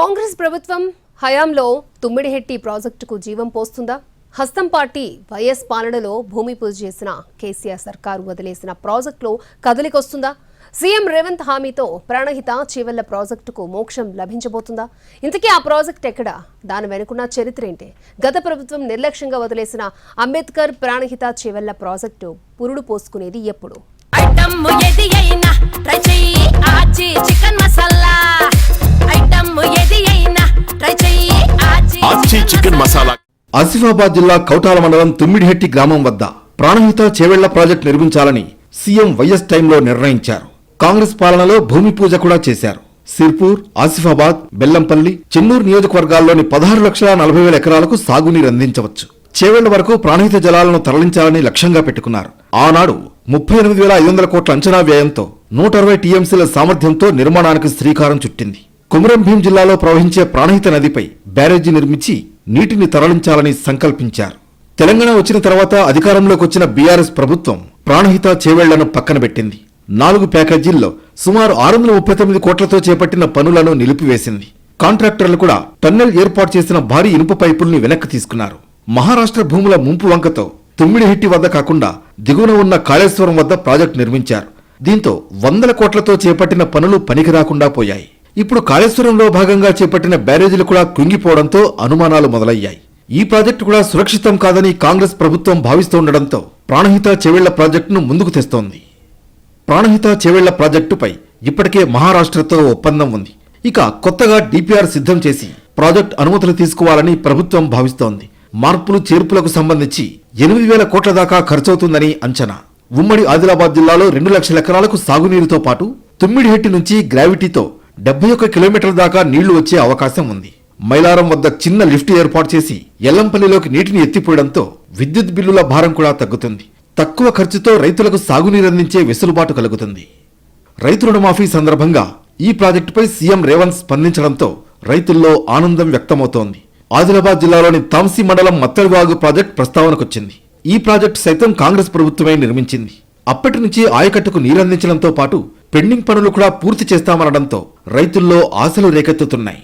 కాంగ్రెస్ ప్రభుత్వం హయాంలో తుమ్మిడిహెట్టి ప్రాజెక్టుకు జీవం పోస్తుందా? హస్తం పార్టీ వైఎస్ పాలనలో భూమి పూజ చేసిన కేసీఆర్ సర్కారు వదిలేసిన ప్రాజెక్టులో కదలికొస్తుందా? సీఎం రేవంత్ హామీతో ప్రాణహిత చేవెళ్ళ ప్రాజెక్టుకు మోక్షం లభించబోతుందా? ఇంతకీ ఆ ప్రాజెక్ట్ ఎక్కడ? దాని వెనుకున్న చరిత్ర ఏంటి? గత ప్రభుత్వం నిర్లక్ష్యంగా వదిలేసిన అంబేద్కర్ ప్రాణహిత చేవెళ్ళ ప్రాజెక్టు పురుడు పోసుకునేది ఎప్పుడు? Chicken masala chicken masala. Asifabad జిల్లా కౌటాల మండలం తుమ్మిడిహెట్టి గ్రామం వద్ద ప్రాణహిత చేవెళ్ళ ప్రాజెక్టు నిర్మించాలని సీఎం వైఎస్ టైంలో నిర్ణయించారు. కాంగ్రెస్ పాలనలో భూమి పూజ కూడా చేశారు. సిర్పూర్ ఆసిఫాబాద్ బెల్లంపల్లి చెన్నూరు నియోజకవర్గాల్లోని పదహారు లక్షల నలభై వేల ఎకరాలకు సాగునీరు అందించవచ్చు. చేవెళ్ళ వరకు ప్రాణహిత జలాలను తరలించాలని లక్ష్యంగా పెట్టుకున్నారు. ఆనాడు ముప్పై ఎనిమిది వేల ఐదు వందల కోట్ల అంచనా వ్యయంతో నూట అరవై టీఎంసీల సామర్థ్యంతో నిర్మాణానికి శ్రీకారం చుట్టింది. కుమరం భీం జిల్లాలో ప్రవహించే ప్రాణహిత నదిపై బ్యారేజీ నిర్మించి నీటిని తరలించాలని సంకల్పించారు. తెలంగాణ వచ్చిన తర్వాత అధికారంలోకి వచ్చిన బీఆర్ఎస్ ప్రభుత్వం ప్రాణహిత చేవేళ్ళను పక్కన పెట్టింది. నాలుగు ప్యాకేజీల్లో సుమారు ఆరు వందల ముప్పై తొమ్మిది కోట్లతో చేపట్టిన పనులను నిలిపివేసింది. కాంట్రాక్టర్లు కూడా టన్నెల్ ఏర్పాటు చేసిన భారీ ఇనుప పైపుల్ని వెనక్కి తీసుకున్నారు. మహారాష్ట్ర భూముల ముంపు వంకతో తుమ్మిడిహిట్టి వద్ద కాకుండా దిగువన ఉన్న కాళేశ్వరం వద్ద ప్రాజెక్టు నిర్మించారు. దీంతో వందల కోట్లతో చేపట్టిన పనులు పనికి రాకుండా పోయాయి. ఇప్పుడు కాళేశ్వరంలో భాగంగా చేపట్టిన బ్యారేజీలు కూడా కృంగిపోవడంతో అనుమానాలు మొదలయ్యాయి. ఈ ప్రాజెక్టు కూడా సురక్షితం కాదని కాంగ్రెస్ ప్రభుత్వం భావిస్తుండటంతో ప్రాణహిత చెవేళ్ళ ప్రాజెక్టును ముందుకు తెస్తోంది. ప్రాణహిత చెవేళ్ళ ప్రాజెక్టుపై ఇప్పటికే మహారాష్ట్రతో ఒప్పందం ఉంది. ఇక కొత్తగా డిపిఆర్ సిద్ధం చేసి ప్రాజెక్ట్ అనుమతులు తీసుకోవాలని ప్రభుత్వం భావిస్తోంది. మార్పులు చేర్పులకు సంబంధించి ఎనిమిది వేల కోట్ల దాకా ఖర్చవుతుందని అంచనా. ఉమ్మడి ఆదిలాబాద్ జిల్లాలో రెండు లక్షల ఎకరాలకు సాగునీరుతో పాటు తుమ్మిడిహెట్టి నుంచి గ్రావిటీతో డెబ్బై ఒక్క కిలోమీటర్ల దాకా నీళ్ళు వచ్చే అవకాశం ఉంది. మైలారం వద్ద చిన్న లిఫ్ట్ ఏర్పాటు చేసి ఎల్లంపల్లిలోకి నీటిని ఎత్తిపోయడంతో విద్యుత్ బిల్లుల భారం కూడా తగ్గుతుంది. తక్కువ ఖర్చుతో రైతులకు సాగునీరు అందించే వెసులుబాటు కలుగుతుంది. రైతు రుణమాఫీ సందర్భంగా ఈ ప్రాజెక్టుపై సీఎం రేవంత్ స్పందించడంతో రైతుల్లో ఆనందం వ్యక్తమవుతోంది. ఆదిలాబాద్ జిల్లాలోని తాంసీ మండలం మత్తడివాగు ప్రాజెక్ట్ ప్రస్తావనకొచ్చింది. ఈ ప్రాజెక్టు సైతం కాంగ్రెస్ ప్రభుత్వమే నిర్మించింది. అప్పటి నుంచి ఆయకట్టుకు నీరందించడంతో పాటు పెండింగ్ పనులు కూడా పూర్తి చేస్తామనడంతో రైతుల్లో ఆశలు రేకెత్తుతున్నాయి.